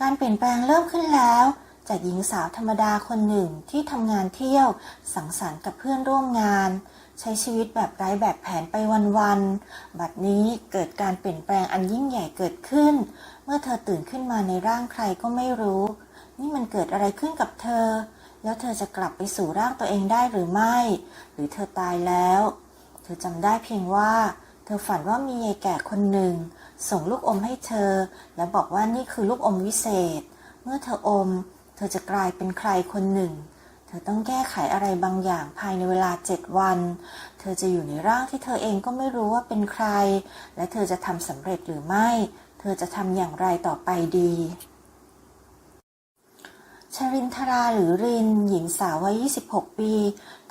การเปลี่ยนแปลงเริ่มขึ้นแล้ว จากหญิงสาวธรรมดาคนหนึ่งที่ทำงานเที่ยว สังสรรค์กับเพื่อนร่วมงาน ใช้ชีวิตแบบไร้แบบแผนไปวันๆบัดนี้เกิดการเปลี่ยนแปลงอันยิ่งใหญ่เกิดขึ้น เมื่อเธอตื่นขึ้นมาในร่างใครก็ไม่รู้ นี่มันเกิดอะไรขึ้นกับเธอ แล้วเธอจะกลับไปสู่ร่างตัวเองได้หรือไม่ หรือเธอตายแล้ว เธอจำได้เพียงว่า เธอฝันว่ามียายแก่คนหนึ่ง ส่งลูกอมให้เธอ และบอกว่านี่คือลูกอมวิเศษ เมื่อเธออม เธอจะกลายเป็นใครคนหนึ่ง เธอต้องแก้ไขอะไรบางอย่างภายในเวลาเจ็ดวัน เธอจะอยู่ในร่างที่เธอเองก็ไม่รู้ว่าเป็นใคร และเธอจะทำสำเร็จหรือไม่ เธอจะทำอย่างไรต่อไปดีชรินทราหรือริน หญิงสาววัย 26 ปี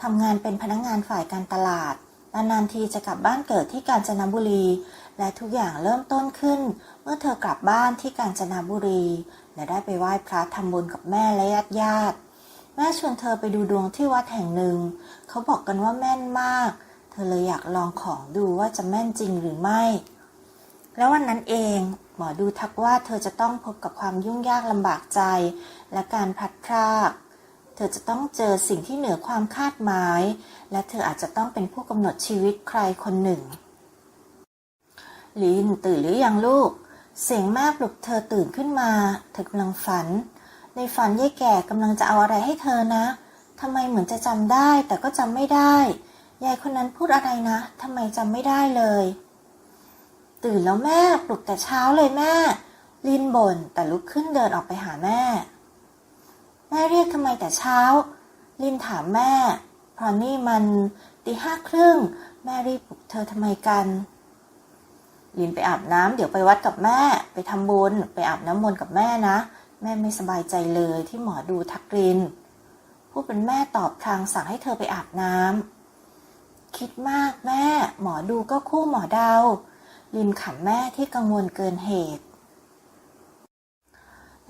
ทำงานเป็นพนักงานฝ่ายการตลาด นานๆทีจะกลับบ้านเกิดที่กาญจนบุรี และทุกอย่างเริ่มต้นขึ้น เมื่อเธอกลับบ้านที่กาญจนบุรี และได้ไปไหว้พระทำบุญกับแม่และญาติญาติๆแม่ชวนเธอไปดูดวงที่วัดแห่งหนึ่ง เขาบอกกันว่าแม่นมาก เธอเลยอยากลองของดูว่าจะแม่นจริงหรือไม่ แล้ววันนั้นเอง หมอดูทักว่าเธอจะต้องพบกับความยุ่งยากลำบากใจ และการพัดพราก เธอจะต้องเจอสิ่งที่เหนือความคาดหมาย และเธออาจจะต้องเป็นผู้กำหนดชีวิตใครคนหนึ่ง ลินตื่นหรือยังลูก เสียงแม่ปลุกเธอตื่นขึ้นมา เธอกำลังฝัน ในฝันยายแก่กำลังจะเอาอะไรให้เธอนะทำไมเหมือนจะจำได้แต่ก็จำไม่ได้ ยายคนนั้นพูดอะไรนะทำไมจำไม่ได้เลย ตื่นแล้วแม่ปลุกแต่เช้าเลยแม่ ลินบ่นแต่ลุกขึ้นเดินออกไปหาแม่ แม่เรียกทำไมแต่เช้า ลินถามแม่ เพราะนี่มันตีห้าครึ่ง แม่รีบปลุกเธอทำไมกัน ลินไปอาบน้ำเดี๋ยวไปวัดกับแม่ ไปทำบุญ ไปอาบน้ำมนต์กับแม่นะ แม่ไม่สบายใจเลยที่หมอดูทักลิน ผู้เป็นแม่ตอบทางสั่งให้เธอไปอาบน้ำคิดมากแม่ หมอดูก็คู่หมอเดา ลินขำแม่ที่กังวลเกินเหตุ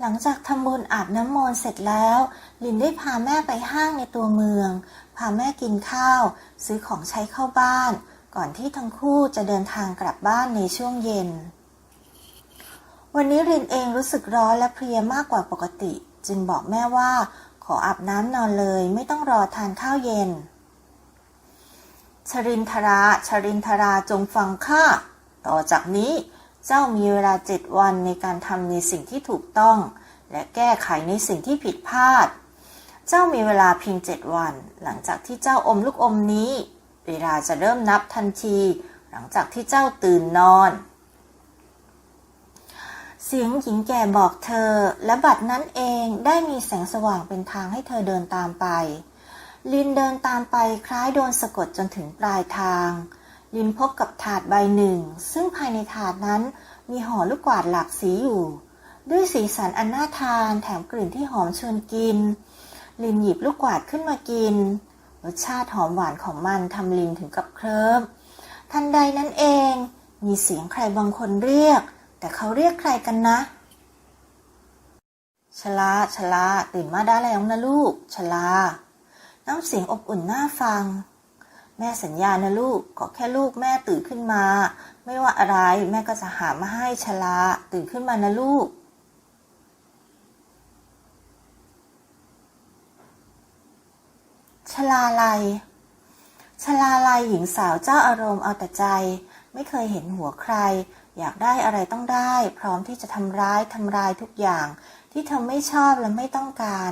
หลังจากทำบุญอาบน้ำมนต์เสร็จแล้ว ลินได้พาแม่ไปห้างในตัวเมือง พาแม่กินข้าว ซื้อของใช้เข้าบ้าน ก่อนที่ทั้งคู่จะเดินทางกลับบ้านในช่วงเย็น วันนี้รินเองรู้สึกร้อนและเพลียมากกว่าปกติ จึงบอกแม่ว่า ขออาบน้ำนอนเลยไม่ต้องรอทานข้าวเย็น ชรินทรา ชรินทราจงฟังข้า ต่อจากนี้ เจ้ามีเวลาเจ็ดวันในการทำในสิ่งที่ถูกต้อง และแก้ไขในสิ่งที่ผิดพลาด เจ้ามีเวลาเพียงเจ็ดวัน หลังจากที่เจ้าอมลูกอมนี้ เวลาจะเริ่มนับทันที หลังจากที่เจ้าตื่นนอน เสียงหญิงแก่บอกเธอ และบัดนั้นเองได้มีแสงสว่างเป็นทางให้เธอเดินตามไป ลินเดินตามไปคล้ายโดนสะกดจนถึงปลายทาง ลินพบกับถาดใบหนึ่ง ซึ่งภายในถาดนั้นมีห่อลูกกวาดหลากสีอยู่ ด้วยสีสันอันน่าทานแถมกลิ่นที่หอมชวนกิน ลินหยิบลูกกวาดขึ้นมากิน รสชาติหอมหวานของมันทำลินถึงกับเคลิ้มทันใดนั้นเอง มีเสียงใครบางคนเรียก แต่เขาเรียกใครกันนะชลาชลาตื่นมาได้แล้วนะลูกชลาน้ำเสียงอบอุ่นน่าฟัง แม่สัญญานะลูกขอแค่ลูกแม่ตื่นขึ้นมา ไม่ว่าอะไรแม่ก็จะหามาให้ชลาตื่นขึ้นมานะลูก ชลาลัยชลาลัยหญิงสาวเจ้าอารมณ์เอาแต่ใจ ไม่เคยเห็นหัวใคร อยากได้อะไรต้องได้ พร้อมที่จะทำร้ายทำลายทุกอย่าง ที่เธอไม่ชอบและไม่ต้องการ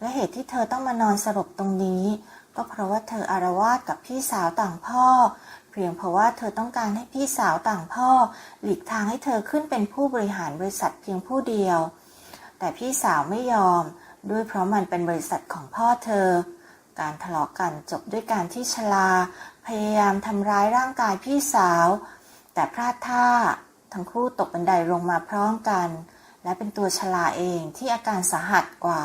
และเหตุที่เธอต้องมานอนสลบตรงนี้ ก็เพราะว่าเธออารวาสกับพี่สาวต่างพ่อ เพียงเพราะว่าเธอต้องการให้พี่สาวต่างพ่อ หลีกทางให้เธอขึ้นเป็นผู้บริหารบริษัทเพียงผู้เดียว แต่พี่สาวไม่ยอม ด้วยเพราะมันเป็นบริษัทของพ่อเธอ การทะเลาะกันจบด้วยการที่ชลา พยายามทำร้ายร่างกายพี่สาว แต่พลาดท่า ทั้งคู่ตกบันไดลงมาพร้อมกัน และเป็นตัวชลาเองที่อาการสาหัสกว่า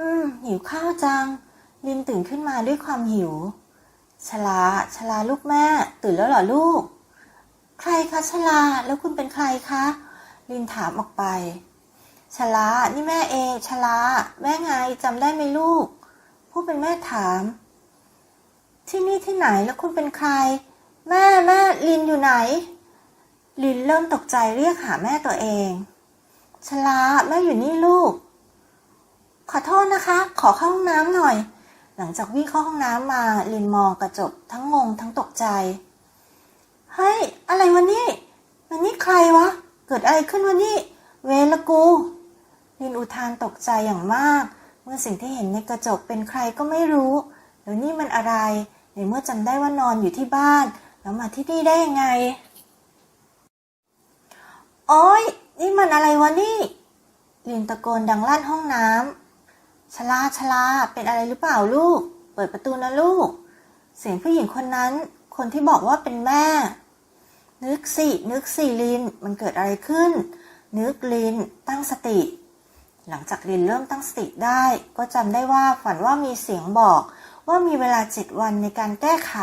อืม หิวข้าวจัง ลินตื่นขึ้นมาด้วยความหิว ชลา ชลาลูกแม่ ตื่นแล้วเหรอลูก ใครคะชลา แล้วคุณเป็นใครคะ ลินถามออกไป ชลา นี่แม่เอง ชลา แม่ไงจำได้ไหมลูก ผู้เป็นแม่ถาม ที่นี่ที่ไหนแล้วคุณเป็นใคร แม่แม่ลินอยู่ไหน ลินเริ่มตกใจเรียกหาแม่ตัวเอง ชลา แม่อยู่นี่ลูก ขอโทษนะคะ ขอเข้าห้องน้ำหน่อย หลังจากวิ่งเข้าห้องน้ำมาลินมองกระจกทั้งงงทั้งตกใจ เฮ้ย อะไรวะนี่ มันนี่ใครวะ เกิดอะไรขึ้นวะนี่ เวละกู ลินอุทานตกใจอย่างมาก เมื่อสิ่งที่เห็นในกระจกเป็นใครก็ไม่รู้ แล้วนี่มันอะไร ในเมื่อจำได้ว่านอนอยู่ที่บ้าน แล้วมาที่นี่ได้ยังไง โอ๊ย นี่มันอะไรวะนี่ลินตะโกนดังลั่นห้องน้ำ ชลาชลาเป็นอะไรหรือเปล่าลูก เปิดประตูนะลูก เสียงผู้หญิงคนนั้น คนที่บอกว่าเป็นแม่ นึกสิ นึกสิลิน มันเกิดอะไรขึ้น นึกลิน ตั้งสติ หลังจากลินเริ่มตั้งสติได้ ก็จำได้ว่าฝันว่ามีเสียงบอกว่ามีเวลาเจ็ดวันในการแก้ไข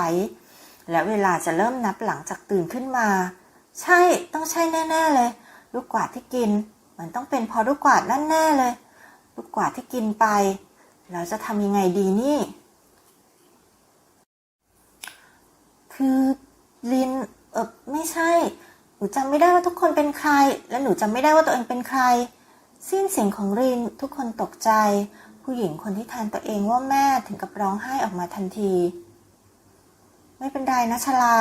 และเวลาจะเริ่มนับหลังจากตื่นขึ้นมา ใช่ ต้องใช่แน่ ๆ เลย ลูกกวาดที่กิน มันต้องเป็นพอลูกกวาดนั่นแน่เลย ลูกกวาดที่กินไป เราจะทำยังไงดีนี่ คือลินเออไม่ใช่ หนูจำไม่ได้ว่าทุกคนเป็นใคร และหนูจำไม่ได้ว่าตัวเองเป็นใคร สิ้นเสียงของรินทุกคนตกใจ ผู้หญิงคนที่แทนตัวเองว่าแม่ถึงกับร้องไห้ออกมาทันที ไม่เป็นไรนะชลา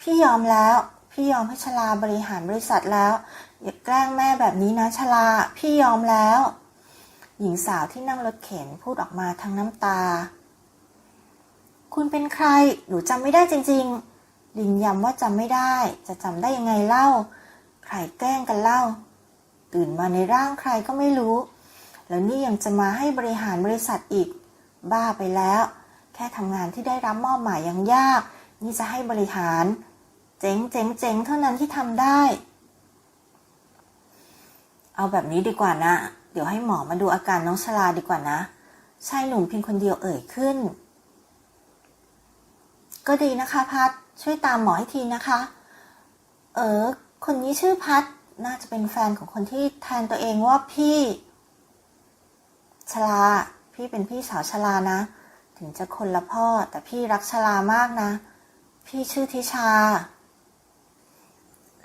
พี่ยอมแล้ว พี่ยอมให้ชลาบริหารบริษัทแล้ว อย่าแกล้งแม่แบบนี้นะชลา พี่ยอมแล้ว หญิงสาวที่นั่งรถเข็นพูดออกมาทั้งน้ำตา คุณเป็นใคร หนูจำไม่ได้จริง ๆ ลินย้ำว่าจำไม่ได้ จะจำได้ยังไงเล่า ใครแกล้งกันเล่า ตื่นมาในร่างใครก็ไม่รู้ แล้วนี่ยังจะมาให้บริหารบริษัทอีก บ้าไปแล้ว แค่ทำงานที่ได้รับมอบหมายยังยาก นี่จะให้บริหาร เจ๋งเจ๋งเจ๋งเท่านั้นที่ทำได้ เอาแบบนี้ดีกว่านะ เดี๋ยวให้หมอมาดูอาการน้องชลาดีกว่านะ ชายหนุ่มเพียงคนเดียวเอ่ยขึ้น ก็ดีนะคะพัดช่วยตามหมอให้ทีนะคะ เออ คนนี้ชื่อพัดน่าจะเป็นแฟนของคนที่แทนตัวเองว่าพี่ ชลา พี่เป็นพี่สาวชลานะ ถึงจะคนละพ่อแต่พี่รักชลามากนะ พี่ชื่อทิชา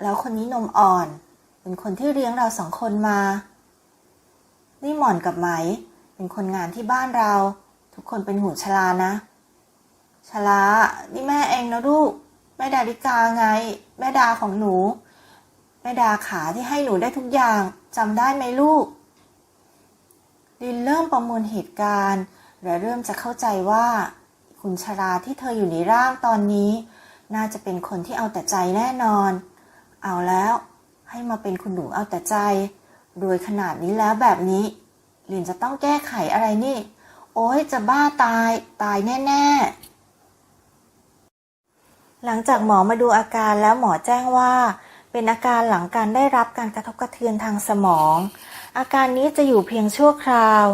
แล้วคนนี้นมอ่อน เป็นคนที่เลี้ยงเราสองคนมา นี่หม่อนกับไหม เป็นคนงานที่บ้านเรา ทุกคนเป็นห่วงชลานะ ชลา นี่แม่เองนะลูก แม่ดาริกาไง แม่ดาของหนู แม่ดาขาที่ให้หนูได้ทุกอย่างจำได้ไหมลูก ลินเริ่มประมวลเหตุการณ์ และเริ่มจะเข้าใจว่า คุณชราที่เธออยู่ในร่างตอนนี้ น่าจะเป็นคนที่เอาแต่ใจแน่นอน เอาแล้วให้มาเป็นคุณหนูเอาแต่ใจ รวยขนาดนี้แล้วแบบนี้ลินจะต้องแก้ไขอะไรนี่ โอ้ยจะบ้าตายตายแน่ๆ หลังจากหมอมาดูอาการแล้วหมอแจ้งว่า เป็นอาการหลังการได้รับการกระทบกระเทือนทางสมอง อาการนี้จะอยู่เพียงชั่วคราว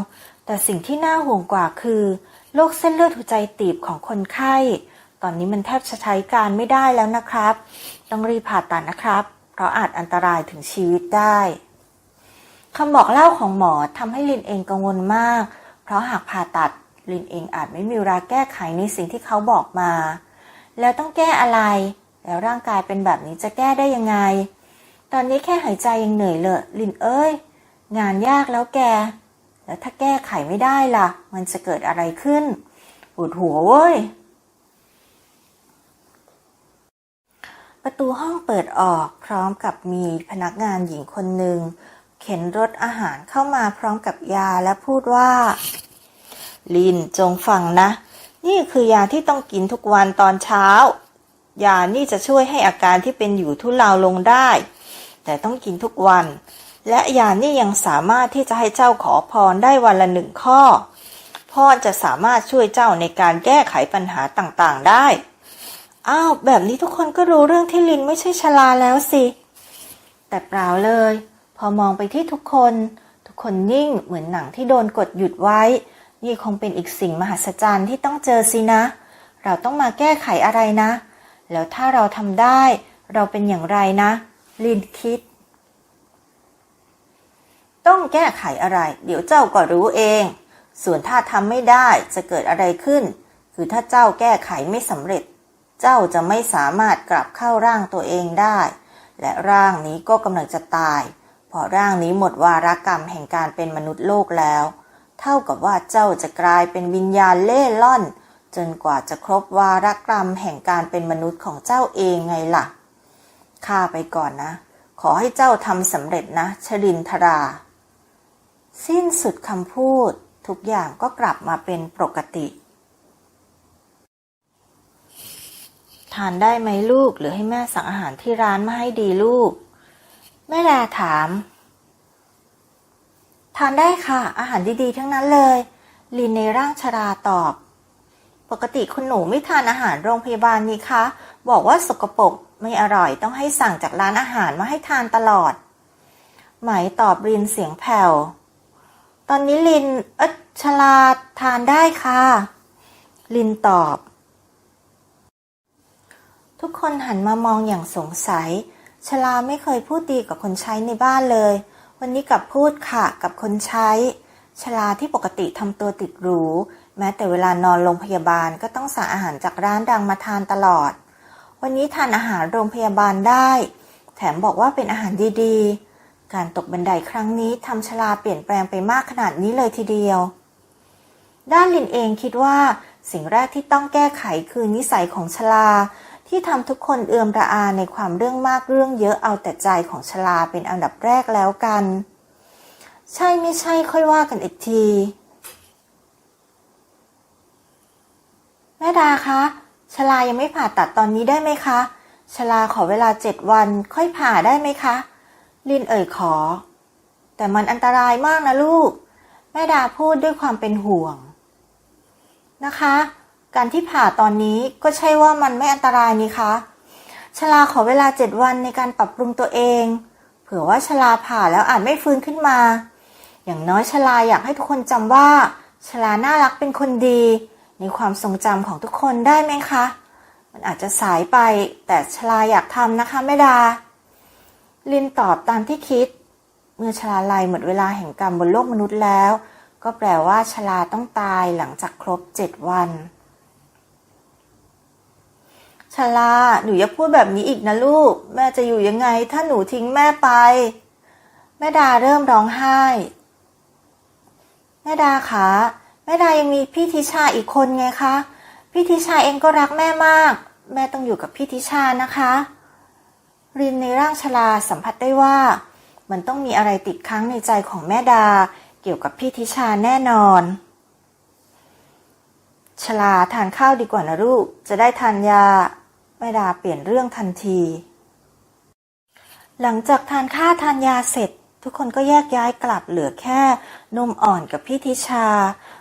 แต่สิ่งที่น่าห่วงกว่าคือโรคเส้นเลือดหัวใจตีบของคนไข้ ตอนนี้มันแทบจะใช้การไม่ได้แล้วนะครับ ต้องรีบผ่าตัดนะครับ เพราะอาจอันตรายถึงชีวิตได้ คำบอกเล่าของหมอทำให้ลินเองกังวลมาก เพราะหากผ่าตัดลินเองอาจไม่มีเวลาแก้ไขในสิ่งที่เขาบอกมา แล้วต้องแก้อะไร แล้วร่างกายเป็นแบบนี้จะแก้ได้ยังไง ตอนนี้แค่หายใจยังเหนื่อยเลยลินเอ้ย งานยากแล้วแก แล้วถ้าแก้ไขไม่ได้ล่ะ มันจะเกิดอะไรขึ้นปวดหัวเว้ย ประตูห้องเปิดออกพร้อมกับมีพนักงานหญิงคนหนึ่ง เข็นรถอาหารเข้ามาพร้อมกับยาและพูดว่า ลินจงฟังนะ นี่คือยาที่ต้องกินทุกวันตอนเช้า ยานี่จะช่วยให้อาการที่เป็นอยู่ทุเลาลงได้ แต่ต้องกินทุกวัน และยานี่ยังสามารถที่จะให้เจ้าขอพรได้วันละหนึ่งข้อพรจะสามารถช่วยเจ้าในการแก้ไขปัญหาต่างๆได้ อ้าว แบบนี้ทุกคนก็รู้เรื่องที่ลินไม่ใช่ชลาแล้วสิ แต่เปล่าเลย อมองไปที่ทุกคน ทุกคนนิ่งเหมือนหนังที่โดนกดหยุดไว้ นี่คงเป็นอีกสิ่งมหัศจรรย์ที่ต้องเจอสินะ เราต้องมาแก้ไขอะไรนะ แล้วถ้าเราทำได้ เราเป็นอย่างไรนะ ลินคิด ต้องแก้ไขอะไร เดี๋ยวเจ้าก็รู้เอง ส่วนถ้าทำไม่ได้จะเกิดอะไรขึ้น คือถ้าเจ้าแก้ไขไม่สำเร็จ เจ้าจะไม่สามารถกลับเข้าร่างตัวเองได้ และร่างนี้ก็กำลังจะตาย พราะร่างนี้หมดวาระกรรมแห่งการเป็นมนุษย์โลกแล้ว เท่ากับว่าเจ้าจะกลายเป็นวิญญาณเล่ร่อน จนกว่าจะครบวาระกรรมแห่งการเป็นมนุษย์ของเจ้าเองไงล่ะข้าไปก่อนนะ ขอให้เจ้าทำสำเร็จนะ ชรินทรา สิ้นสุดคำพูด ทุกอย่างก็กลับมาเป็นปกติ ทานได้ไหมลูกหรือให้แม่สั่งอาหารที่ร้านมาให้ดีลูก แม่ดาถาม ทานได้ค่ะ อาหารดีๆ ทั้งนั้นเลย ลินในร่างชราตอบ ปกติคุณหนูไม่ทานอาหารโรงพยาบาลนี่คะ บอกว่าสกปรกไม่อร่อยต้องให้สั่งจากร้านอาหารมาให้ทานตลอด ไหมตอบลินเสียงแผ่ว ตอนนี้ลินเอ๊ะชลาทานได้ค่ะ ลินตอบ ทุกคนหันมามองอย่างสงสัย ชลาไม่เคยพูดดีกับคนใช้ในบ้านเลย วันนี้กลับพูดค่ะกับคนใช้ ชลาที่ปกติทำตัวติดหรู แม้แต่เวลานอนโรงพยาบาลก็ต้องสั่งอาหารจากร้านดังมาทานตลอด วันนี้ทานอาหารโรงพยาบาลได้ แถมบอกว่าเป็นอาหารดีๆ การตกบันไดครั้งนี้ทำชลาเปลี่ยนแปลงไปมากขนาดนี้เลยทีเดียว ด้านลินเองคิดว่าสิ่งแรกที่ต้องแก้ไขคือนิสัยของชลา ที่ทำทุกคนเอือมระอาในความเรื่องมากเรื่องเยอะเอาแต่ใจของชลาเป็นอันดับแรกแล้วกัน ใช่ไม่ใช่ค่อยว่ากันอีกทีแม่ดาคะชลายังไม่ผ่าตัดตอนนี้ได้ไหมคะชลาขอเวลาเจ็ดวันค่อยผ่าได้ไหมคะ ลินเอ่ยขอ แต่มันอันตรายมากนะลูก แม่ดาพูดด้วยความเป็นห่วงนะคะ การที่ผ่าตอนนี้ก็ใช่ว่ามันไม่อันตรายนี่คะชลาขอเวลาเจ็ดวันในการปรับปรุงตัวเอง เผื่อว่าชลาผ่าแล้วอาจไม่ฟื้นขึ้นมา อย่างน้อยชลาอยากให้ทุกคนจำว่าชลาน่ารักเป็นคนดี ในความทรงจำของทุกคนได้ไหมคะ มันอาจจะสายไป แต่ชลาอยากทำนะคะแม่ดา ลินตอบตามที่คิด เมื่อชลาลัยหมดเวลาแห่งกรรมบนโลกมนุษย์แล้ว ก็แปลว่าชลาต้องตายหลังจากครบเจ็ดวัน ชลาหนูอย่าพูดแบบนี้อีกนะลูก แม่จะอยู่ยังไง ถ้าหนูทิ้งแม่ไป แม่ดาเริ่มร้องไห้ แม่ดาคะแม่ดายังมีพี่ทิชาอีกคนไงคะพี่ทิชาเองก็รักแม่มาก แม่ต้องอยู่กับพี่ทิชานะคะ รินในร่างชลาสัมผัสได้ว่า มันต้องมีอะไรติดค้างในใจของแม่ดา เกี่ยวกับพี่ทิชาแน่นอนชลาทานข้าวดีกว่านะลูก จะได้ทานยา แม่ดาเปลี่ยนเรื่องทันที หลังจากทานข้าทานยาเสร็จ ทุกคนก็แยกย้ายกลับเหลือแค่นมอ่อนกับพี่ทิชา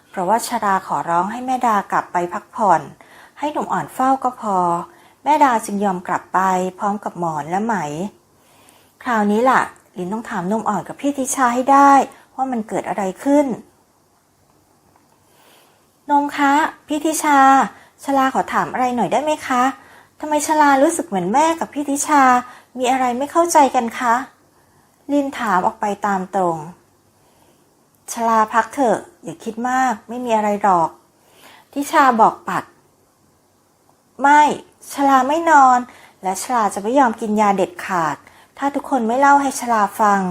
เพราะว่าชราขอร้องให้แม่ดากลับไปพักผ่อน ให้นมอ่อนเฝ้าก็พอ แม่ดาจึงยอมกลับไปพร้อมกับหมอนและไหม คราวนี้ล่ะ ลินต้องถามนมอ่อนกับพี่ทิชาให้ได้ว่ามันเกิดอะไรขึ้นนมคะ พี่ทิชาชลาขอถามอะไรหน่อยได้ไหมคะ ทำไมชลารู้สึกเหมือนแม่กับพี่ทิชา มีอะไรไม่เข้าใจกันคะ ลินถามออกไปตามตรง ชลาพักเถอะ อย่าคิดมาก ไม่มีอะไรหรอก ทิชาบอกปัด ไม่ชลาไม่นอน และชลาจะไม่ยอมกินยาเด็ดขาด ถ้าทุกคนไม่เล่าให้ชลาฟัง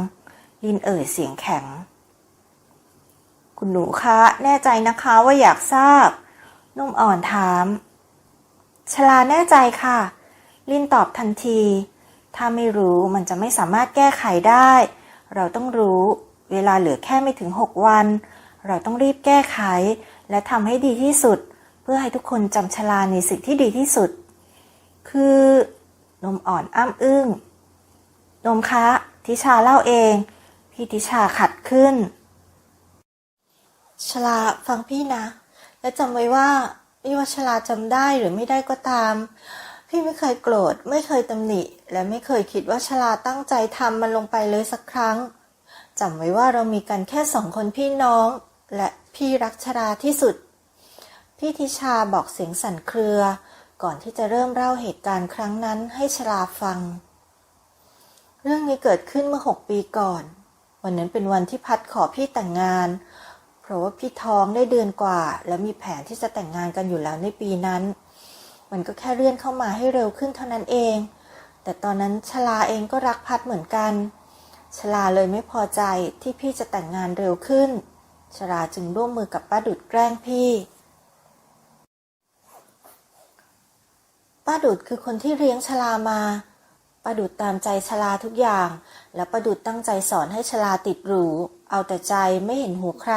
ลินเอ่ยเสียงแข็ง คุณหนูคะ แน่ใจนะคะว่าอยากทราบ นุ่มอ่อนถาม ชลาแน่ใจค่ะ ลินตอบทันที ถ้าไม่รู้มันจะไม่สามารถแก้ไขได้ เราต้องรู้ เวลาเหลือแค่ไม่ถึงหกวัน เราต้องรีบแก้ไข และทำให้ดีที่สุด เพื่อให้ทุกคนจำชลาในสิ่งที่ดีที่สุด คือนมอ่อนอ้ำอึ้งนมคะ ทิชาเล่าเอง พี่ทิชาขัดขึ้น ชลาฟังพี่นะ และจำไว้ว่า ไม่ว่าชลาจำได้หรือไม่ได้ก็ตาม พี่ไม่เคยโกรธ ไม่เคยตำหนิ และไม่เคยคิดว่าชลาตั้งใจทำมันลงไปเลยสักครั้งจำไว้ว่าเรามีกันแค่สองคนพี่น้อง และพี่รักชลาที่สุด พี่ทิชาบอกเสียงสั่นเครือ ก่อนที่จะเริ่มเล่าเหตุการณ์ครั้งนั้นให้ชลาฟัง เรื่องนี้เกิดขึ้นเมื่อหกปีก่อน วันนั้นเป็นวันที่พัดขอพี่แต่งงาน ราะว่าพี่ท้องได้เดือนกว่า และมีแผนที่จะแต่งงานกันอยู่แล้วในปีนั้น มันก็แค่เลื่อนเข้ามาให้เร็วขึ้นเท่านั้นเอง แต่ตอนนั้นชลาเองก็รักพัดเหมือนกัน ชลาเลยไม่พอใจที่พี่จะแต่งงานเร็วขึ้น ชลาจึงร่วมมือกับป้าดุดแกล้งพี่ ป้าดุดคือคนที่เลี้ยงชลามา ป้าดุดตามใจชลาทุกอย่าง แล้วป้าดุดตั้งใจสอนให้ชลาติดหรูเอาแต่ใจไม่เห็นหัวใคร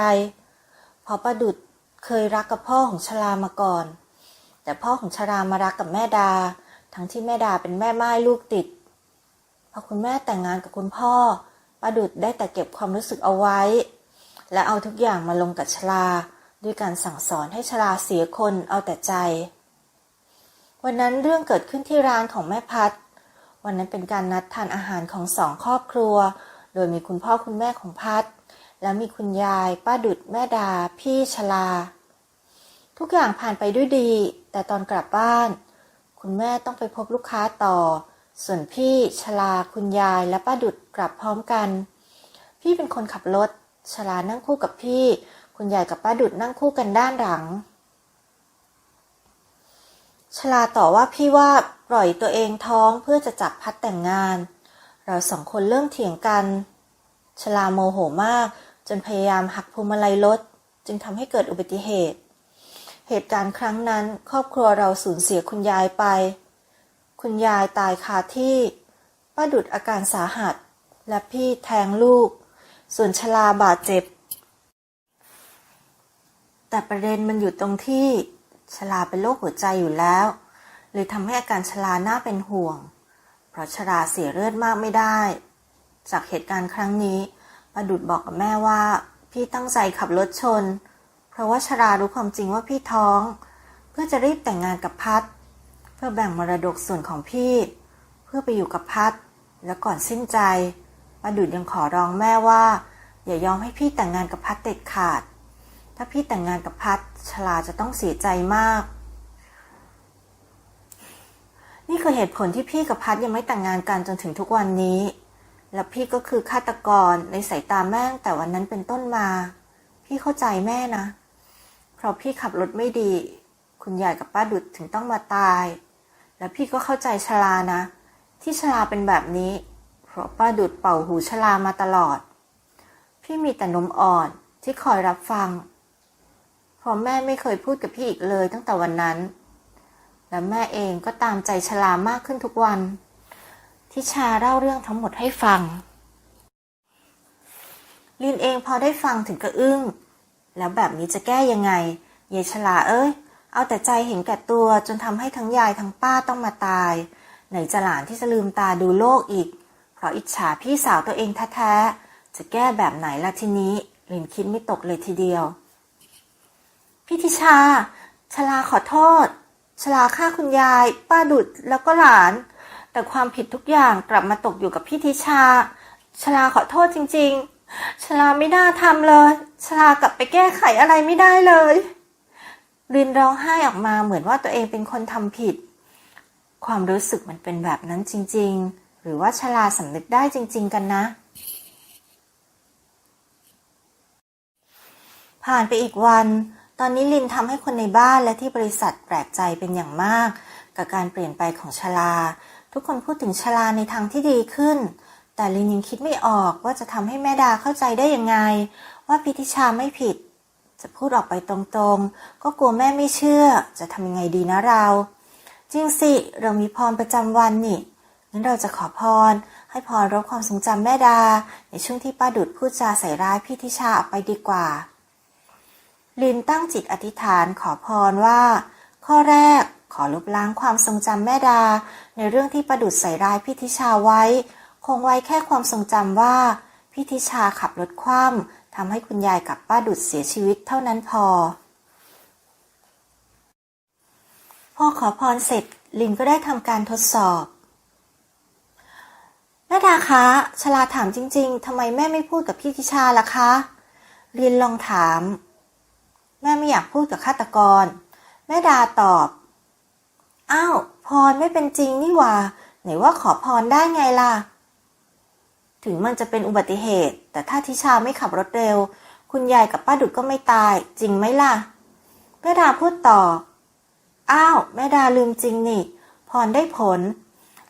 เพราะป้าดุดเคยรักกับพ่อของชลามาก่อน แต่พ่อของชลามารักกับแม่ดา ทั้งที่แม่ดาเป็นแม่ไม้ลูกติด พอคุณแม่แต่งงานกับคุณพ่อป้าดุดได้แต่เก็บความรู้สึกเอาไว้ และเอาทุกอย่างมาลงกับชลาด้วยการสั่งสอนให้ชลาเสียคนเอาแต่ใจ วันนั้นเรื่องเกิดขึ้นที่ร้านของแม่พัด วันนั้นเป็นการนัดทานอาหารของสองครอบครัว โดยมีคุณพ่อคุณแม่ของพัด และมีคุณยาย ป้าดุดแม่ดา พี่ชลา ทุกอย่างผ่านไปด้วยดี แต่ตอนกลับบ้าน คุณแม่ต้องไปพบลูกค้าต่อ ส่วนพี่ชลาคุณยายและป้าดุดกลับพร้อมกัน พี่เป็นคนขับรถชลานั่งคู่กับพี่ คุณยายกับป้าดุดนั่งคู่กันด้านหลังชลาต่อว่าพี่ว่าปล่อยตัวเองท้องเพื่อจะจับพัดแต่งงาน เราสองคนเริ่มเถียงกัน ชลาโมโหมาก จนพยายามหักพวงมาลัยรถจึงทำให้เกิดอุบัติเหตุ เหตุการณ์ครั้งนั้นครอบครัวเราสูญเสียคุณยายไป คุณยายตายคาที่ ป้าดุดอาการสาหัส และพี่แทงลูก ส่วนชลาบาดเจ็บ แต่ประเด็นมันอยู่ตรงที่ชลาเป็นโรคหัวใจอยู่แล้วเลยทำให้อาการชลาน่าเป็นห่วง เพราะชลาเสียเลือดมากไม่ได้ จากเหตุการณ์ครั้งนี้ ป้าดุดบอกกับแม่ว่า พี่ตั้งใจขับรถชน เพราะว่าชลารู้ความจริงว่าพี่ท้อง เพื่อจะรีบแต่งงานกับพัด เพื่อแบ่งมรดกส่วนของพี่ เพื่อไปอยู่กับพัด และก่อนสิ้นใจป้าดุดยังขอร้องแม่ว่า อย่ายอมให้พี่แต่งงานกับพัดเด็ดขาด ถ้าพี่แต่งงานกับพัดชลาจะต้องเสียใจมาก นี่คือเหตุผลที่พี่กับพัดยังไม่แต่งงานกันจนถึงทุกวันนี้ และพี่ก็คือฆาตกรในสายตาแม่งแต่วันนั้นเป็นต้นมา พี่เข้าใจแม่นะ เพราะพี่ขับรถไม่ดี คุณยายกับป้าดุดถึงต้องมาตาย และพี่ก็เข้าใจชลานะ ที่ชลาเป็นแบบนี้ เพราะป้าดุดเป่าหูชลามาตลอด พี่มีแต่นมอ่อนที่คอยรับฟัง เพราะแม่ไม่เคยพูดกับพี่อีกเลยตั้งแต่วันนั้น และแม่เองก็ตามใจชลามากขึ้นทุกวัน ทิชาเล่าเรื่องทั้งหมดให้ฟัง ลินเองพอได้ฟังถึงกระอึ้ง แล้วแบบนี้จะแก้ยังไงยายชลาเอ้ย เอาแต่ใจเห็นแก่ตัวจนทำให้ทั้งยายทั้งป้าต้องมาตาย ไหนจะหลานที่จะลืมตาดูโลกอีก เพราะอิจฉาพี่สาวตัวเองแท้ๆ จะแก้แบบไหนล่ะทีนี้ ลินคิดไม่ตกเลยทีเดียว พี่ทิชา ชลาขอโทษ ชลาฆ่าคุณยาย ป้าดุดแล้วก็หลาน แต่ความผิดทุกอย่างกลับมาตกอยู่กับพี่ทิชา ชลาขอโทษจริง ๆ ชลาไม่น่าทำเลย ชลากลับไปแก้ไขอะไรไม่ได้เลยรินร้องไห้ออกมาเหมือนว่าตัวเองเป็นคนทำผิด ความรู้สึกมันเป็นแบบนั้นจริง ๆ หรือว่าชลาสำนึกได้จริง ๆ กันนะ ผ่านไปอีกวัน ตอนนี้ลินทำให้คนในบ้านและที่บริษัทแปลกใจเป็นอย่างมาก กับการเปลี่ยนไปของชลา ทุกคนพูดถึงชลาในทางที่ดีขึ้น แต่ลินยังคิดไม่ออกว่าจะทำให้แม่ดาเข้าใจได้ยังไง ว่าพิธิชาไม่ผิด จะพูดออกไปตรงๆ ก็กลัวแม่ไม่เชื่อ จะทำยังไงดีนะเรา จริงสิเรามีพรประจำวันนี่งั้นเราจะขอพร ให้พรลบความทรงจำแม่ดา ในช่วงที่ป้าดุดพูดจาใส่ร้ายพี่ทิชาออกไปดีกว่า ลินตั้งจิตอธิษฐานขอพรว่า ข้อแรก ขอลบล้างความทรงจำแม่ดา ในเรื่องที่ประดุดใส่ร้ายพี่ทิชาไว้ คงไว้แค่ความทรงจำว่าพี่ทิชาขับรถคว่ำทำให้คุณยายกับป้าดุดเสียชีวิตเท่านั้นพอ พอขอพรเสร็จลินก็ได้ทำการทดสอบแม่ดาคะชลาถามจริง ๆทำไมแม่ไม่พูดกับพี่ทิชาล่ะคะ ลินลองถาม แม่ไม่อยากพูดกับฆาตกร แม่ดาตอบ อ้าวพรไม่เป็นจริงนี่หว่า ไหนว่าขอพรได้ไงล่ะ ถึงมันจะเป็นอุบัติเหตุ แต่ถ้าทิชาไม่ขับรถเร็ว คุณยายกับป้าดุดก็ไม่ตาย จริงไหมล่ะ แม่ดาพูดต่อ อ้าว แม่ดาลืมจริงนี่ พรได้ผล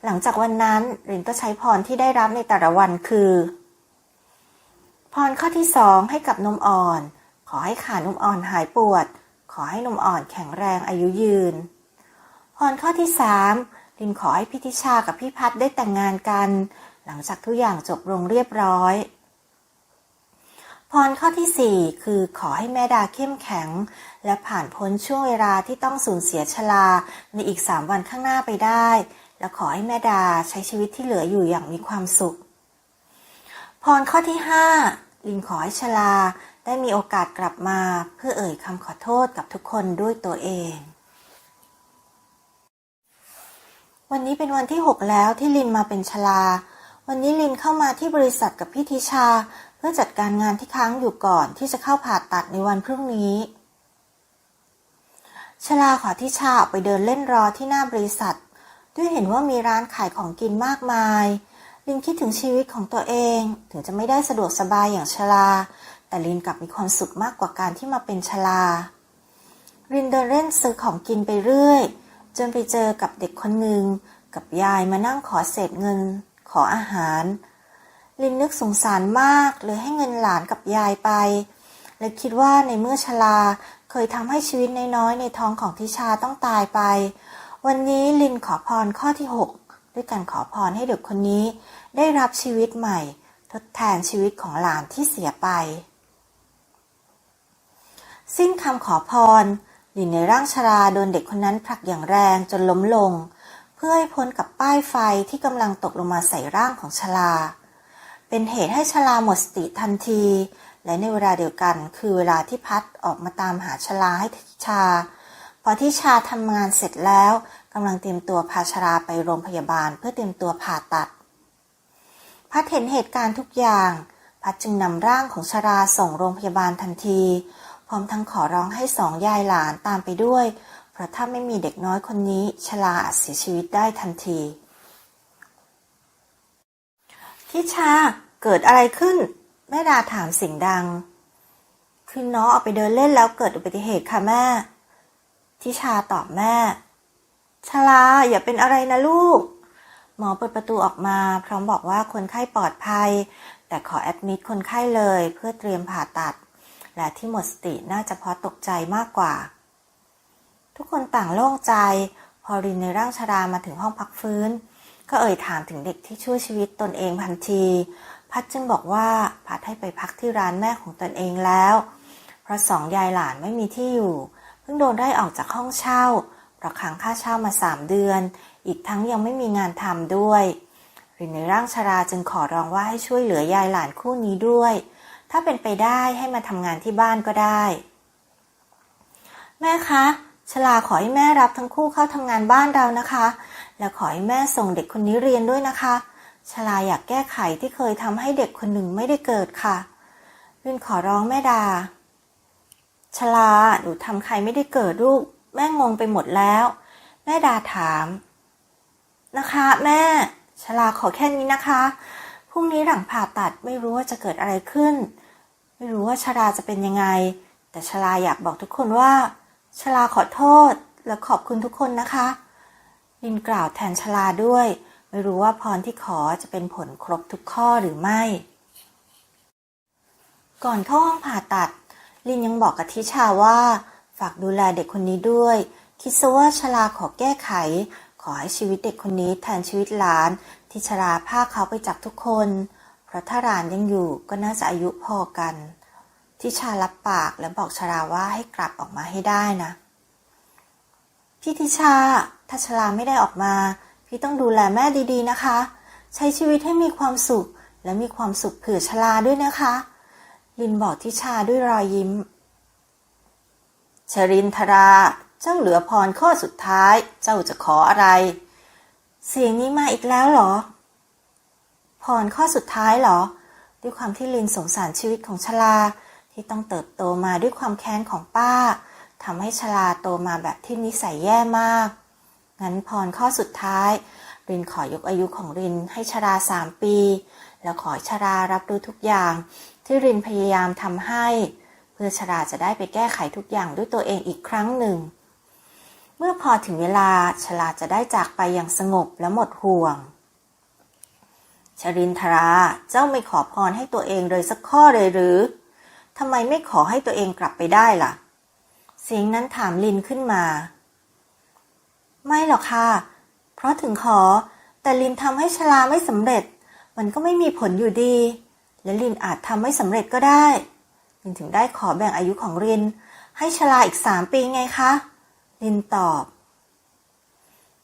หลังจากวันนั้นรินก็ใช้พรที่ได้รับในแต่ละวันคือ พรข้อที่สองให้กับนมอ่อน ขอให้ขานมอ่อนหายปวด ขอให้นมอ่อนแข็งแรงอายุยืน พรข้อที่สามรินขอให้พิธิชากับพี่พัดได้แต่งงานกัน หลังจากทุกอย่างจบลงเรียบร้อย พรข้อที่สี่คือขอให้แม่ดาเข้มแข็ง และผ่านพ้นช่วงเวลาที่ต้องสูญเสียชลาในอีกสามวันข้างหน้าไปได้ และขอให้แม่ดาใช้ชีวิตที่เหลืออยู่อย่างมีความสุข พรข้อที่ห้าลินขอให้ชลาได้มีโอกาสกลับมาเพื่อเอ่ยคำขอโทษกับทุกคนด้วยตัวเอง วันนี้เป็นวันที่ 6 แล้วที่ลินมาเป็นชลา วันนี้ลินเข้ามาที่บริษัทกับพี่ทิชา เพื่อจัดการงานที่ค้างอยู่ก่อนที่จะเข้าผ่าตัดในวันพรุ่งนี้ ชลาขอทิชาออกไปเดินเล่นรอที่หน้าบริษัท ด้วยเห็นว่ามีร้านขายของกินมากมาย ลินคิดถึงชีวิตของตัวเอง ถึงจะไม่ได้สะดวกสบายอย่างชลา แต่ลินกลับมีความสุขมากกว่าการที่มาเป็นชลาลินเดินเล่นซื้อของกินไปเรื่อย จนไปเจอกับเด็กคนหนึ่งกับยายมานั่งขอเศษเงิน ขออาหาร ลินนึกสงสารมากเลยให้เงินหลานกับยายไป และคิดว่าในเมื่อชลาเคยทำให้ชีวิตน้อยๆในท้องของทิชาต้องตายไป วันนี้ลินขอพรข้อที่ 6 ด้วยการขอพรให้เด็กคนนี้ได้รับชีวิตใหม่ ทดแทนชีวิตของหลานที่เสียไป สิ้นคำขอพร ลินในร่างชราโดนเด็กคนนั้นผลักอย่างแรงจนล้มลง เพื่อให้พ้นกับป้ายไฟที่กำลังตกลงมาใส่ร่างของชลาเป็นเหตุให้ชลาหมดสติทันที และในเวลาเดียวกันคือเวลาที่พัดออกมาตามหาชลาให้ทิชา พอทิชาทำงานเสร็จแล้วกำลังเตรียมตัวพาชลาไปโรงพยาบาลเพื่อเตรียมตัวผ่าตัด พัดเห็นเหตุการณ์ทุกอย่าง พัดจึงนำร่างของชราส่งโรงพยาบาลทันที ร้อมทั้งขอร้องให้สองยายหลานตามไปด้วย เพราะถ้าไม่มีเด็กน้อยคนนี้ชลาอาจเสียชีวิตได้ทันที ทิชาเกิดอะไรขึ้น แม่ดาถามเสียงดัง คือน้องออกไปเดินเล่นแล้วเกิดอุบัติเหตุค่ะแม่ ทิชาตอบแม่ ชลาอย่าเป็นอะไรนะลูก หมอเปิดประตูออกมา พร้อมบอกว่าคนไข้ปลอดภัย แต่ขอแอดมิดคนไข้เลยเพื่อเตรียมผ่าตัด และที่หมดสติน่าจะเพราะตกใจมากกว่า ทุกคนต่างโล่งใจ พอรินในร่างชรามาถึงห้องพักฟื้น ก็เอ่ยถามถึงเด็กที่ช่วยชีวิตตนเองทันที พัดจึงบอกว่าพัดให้ไปพักที่ร้านแม่ของตนเองแล้ว เพราะสองยายหลานไม่มีที่อยู่ เพิ่งโดนได้ออกจากห้องเช่าเพราะค้างค่าเช่ามาสามเดือน อีกทั้งยังไม่มีงานทำด้วยรินในร่างชราจึงขอร้องว่าให้ช่วยเหลือยายหลานคู่นี้ด้วย ถ้าเป็นไปได้ให้มาทำงานที่บ้านก็ได้ แม่คะชลาขอให้แม่รับทั้งคู่เข้าทำงานบ้านเรานะคะ และขอให้แม่ส่งเด็กคนนี้เรียนด้วยนะคะชลาอยากแก้ไขที่เคยทำให้เด็กคนหนึ่งไม่ได้เกิดค่ะรินขอร้องแม่ดาชลาหนูทำใครไม่ได้เกิดลูกแม่งงไปหมดแล้ว แม่ดาถาม นะคะ แม่ชลาขอแค่นี้นะคะพรุ่งนี้หลังผ่าตัดไม่รู้ว่าจะเกิดอะไรขึ้น รู้ว่าชลาจะเป็นยังไง แต่ชลาอยากบอกทุกคนว่าชลาขอโทษและขอบคุณทุกคนนะคะ ลินกล่าวแทนชลาด้วย ไม่รู้ว่าพรที่ขอจะเป็นผลครบทุกข้อหรือไม่ ก่อนเข้าห้องผ่าตัด ลินยังบอกกับทิชาว่า ฝากดูแลเด็กคนนี้ด้วย คิดซะว่าชลาขอแก้ไข ขอให้ชีวิตเด็กคนนี้แทนชีวิตหลาน ที่ชลาพาเขาไปจากทุกคน เพราะถ้าหลานยังอยู่ก็น่าจะอายุพอกัน ทิชารับปากและบอกชลาว่าให้กลับออกมาให้ได้นะ พี่ทิชา ถ้าชลาไม่ได้ออกมา พี่ต้องดูแลแม่ดีๆนะคะ ใช้ชีวิตให้มีความสุข และมีความสุขเผื่อชลาด้วยนะคะ ลินบอกทิชาด้วยรอยยิ้ม ชรินทรา เจ้าเหลือพรข้อสุดท้าย เจ้าจะขออะไร เสียงนี้มาอีกแล้วเหรอ พรข้อสุดท้ายเหรอ ด้วยความที่ลินสงสารชีวิตของชลา ที่ต้องเติบโตมาด้วยความแค้นของป้าทำให้ชลาโตมาแบบที่นิสัยแย่มาก งั้นพรข้อสุดท้าย รินขอยกอายุของรินให้ชราสามปี แล้วขอชรารับรู้ทุกอย่าง ที่รินพยายามทำให้ เพื่อชราจะได้ไปแก้ไขทุกอย่างด้วยตัวเองอีกครั้งหนึ่ง เมื่อพอถึงเวลาชลาจะได้จากไปอย่างสงบและหมดห่วง ชรินทรา เจ้าไม่ขอพรให้ตัวเองเลยสักข้อเลยหรือ ทำไมไม่ขอให้ตัวเองกลับไปได้ล่ะ เสียงนั้นถามลินขึ้นมา ไม่หรอกค่ะ เพราะถึงขอ แต่ลินทำให้ชลาไม่สำเร็จ มันก็ไม่มีผลอยู่ดี และลินอาจทำไม่สำเร็จก็ได้ลินถึงได้ขอแบ่งอายุของลิน ให้ชลาอีกสามปีไงคะ ลินตอบ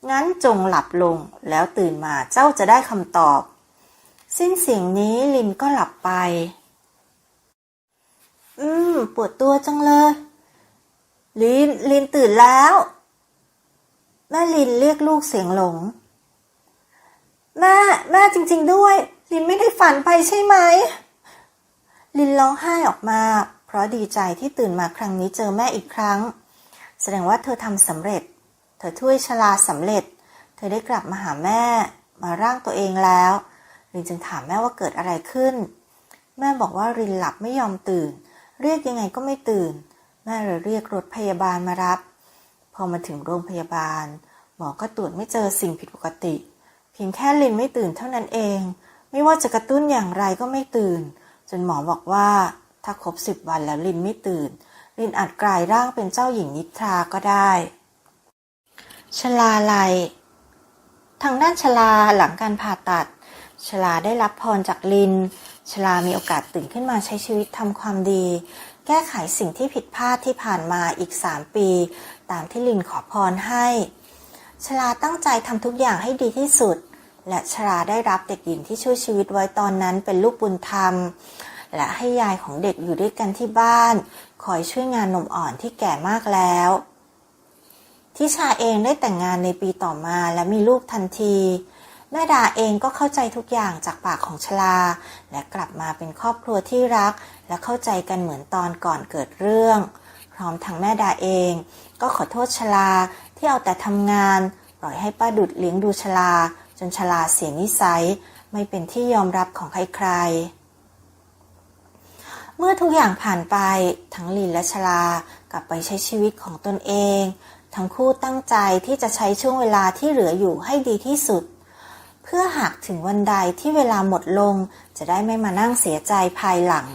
งั้นจงหลับลงแล้วตื่นมาเจ้าจะได้คำตอบ สิ้นเสียงนี้ลินก็หลับไป อืม ปวดตัวจังเลย ลิน ลินตื่นแล้ว แม่ลินเรียกลูกเสียงหลง แม่ แม่จริง ๆ ด้วย ลินไม่ได้ฝันไปใช่ไหม ลินร้องไห้ออกมา เพราะดีใจที่ตื่นมาครั้งนี้เจอแม่อีกครั้ง แสดงว่าเธอทำสำเร็จ เธอช่วยชลาสำเร็จ เธอได้กลับมาหาแม่ มาร่างตัวเองแล้วลินจึงถามแม่ว่าเกิดอะไรขึ้น แม่บอกว่ารินหลับไม่ยอมตื่น เรียกยังไงก็ไม่ตื่น แม่เลยเรียกรถพยาบาลมารับ พอมาถึงโรงพยาบาล หมอก็ตรวจไม่เจอสิ่งผิดปกติ เพียงแค่ลินไม่ตื่นเท่านั้นเอง ไม่ว่าจะกระตุ้นอย่างไรก็ไม่ตื่น จนหมอบอกว่าถ้าครบสิบวันแล้วลินไม่ตื่น ลินอาจกลายร่างเป็นเจ้าหญิงนิทราก็ได้ชลาลัย ทางด้านชลาหลังการผ่าตัด ชลาได้รับพรจากลิน ชลามีโอกาสตื่นขึ้นมาใช้ชีวิตทำความดี แก้ไขสิ่งที่ผิดพลาดที่ผ่านมาอีกสามปี ตามที่ลินขอพรให้ ชลาตั้งใจทำทุกอย่างให้ดีที่สุด และชลาได้รับเด็กหญิงที่ช่วยชีวิตไว้ตอนนั้นเป็นลูกบุญธรรม และให้ยายของเด็กอยู่ด้วยกันที่บ้าน คอยช่วยงานนมอ่อนที่แก่มากแล้วทิชาเองได้แต่งงานในปีต่อมาและมีลูกทันที แม่ดาเองก็เข้าใจทุกอย่างจากปากของชลา และกลับมาเป็นครอบครัวที่รัก และเข้าใจกันเหมือนตอนก่อนเกิดเรื่อง พร้อมทั้งแม่ดาเอง ก็ขอโทษชลาที่เอาแต่ทำงาน ปล่อยให้ป้าดุดเลี้ยงดูชลา จนชลาเสียนิสัย ไม่เป็นที่ยอมรับของใครๆ เมื่อทุกอย่างผ่านไปทั้งลินและชลากลับไปใช้ชีวิตของตนเอง ทั้งคู่ตั้งใจที่จะใช้ช่วงเวลาที่เหลืออยู่ให้ดีที่สุด เพื่อหากถึงวันใดที่เวลาหมดลงจะได้ไม่มานั่งเสียใจภายหลัง